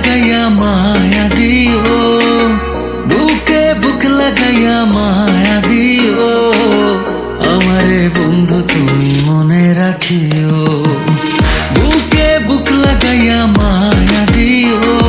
लगाया माया दियो। বুকে বুক লাগাইয়া মায়া দিও আমারে বন্ধু তুমি মনে রাখিও বুকে বুক লাগাইয়া মায়া দিও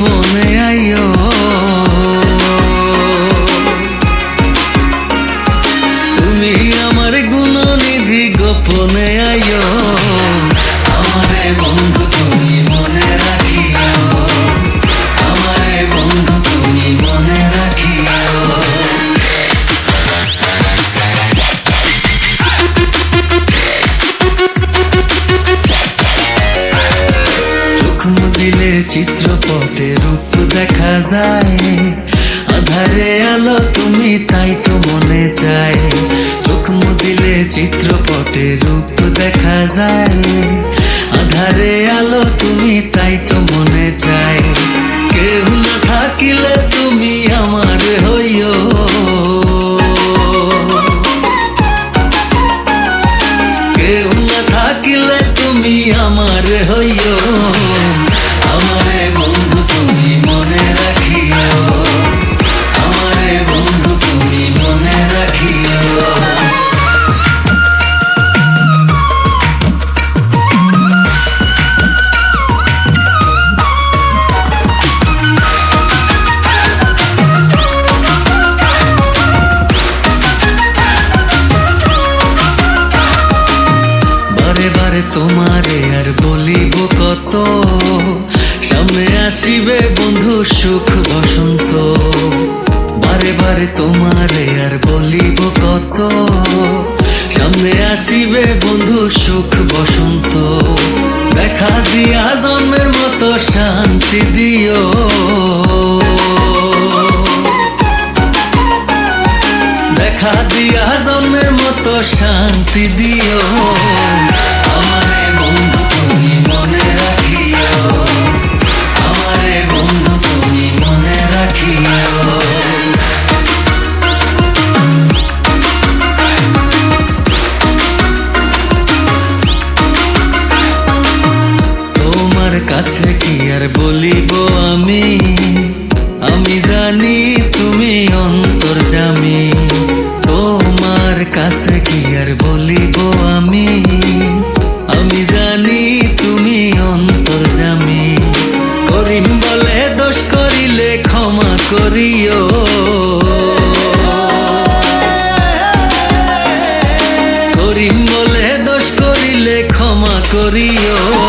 গোপনে আইও। তুমি আমার গুণনিধি গোপনে আইও। দেখা যায়। আধারে আলো, তুমি তাই তো মনে চায়। চোখ মুদিলে চিত্রপটে রূপ দেখা যায়। আধারে আলো, তুমি তাই তো মনে আর বলিব কত? সামনে আসিবে বন্ধু সুখ বসন্ত। বারে বারে তোমারে আর বলিব কত? সামনে আসিবে বন্ধু সুখ বসন্ত। দেখা দিয়া জন্মের মতো শান্তি দিও। দেখা দিয়া জন্মের মতো শান্তি দিও। কাছে কি আর বলিব আমি? আমি জানি তুমি অন্তর জামি। তোমার কাছে কি আর বলিব আমি? আমি জানি তুমি অন্তর জামি। করিম বলে দোষ করিলে ক্ষমা করিও। করিম বলে দোষ করিলে ক্ষমা করিও।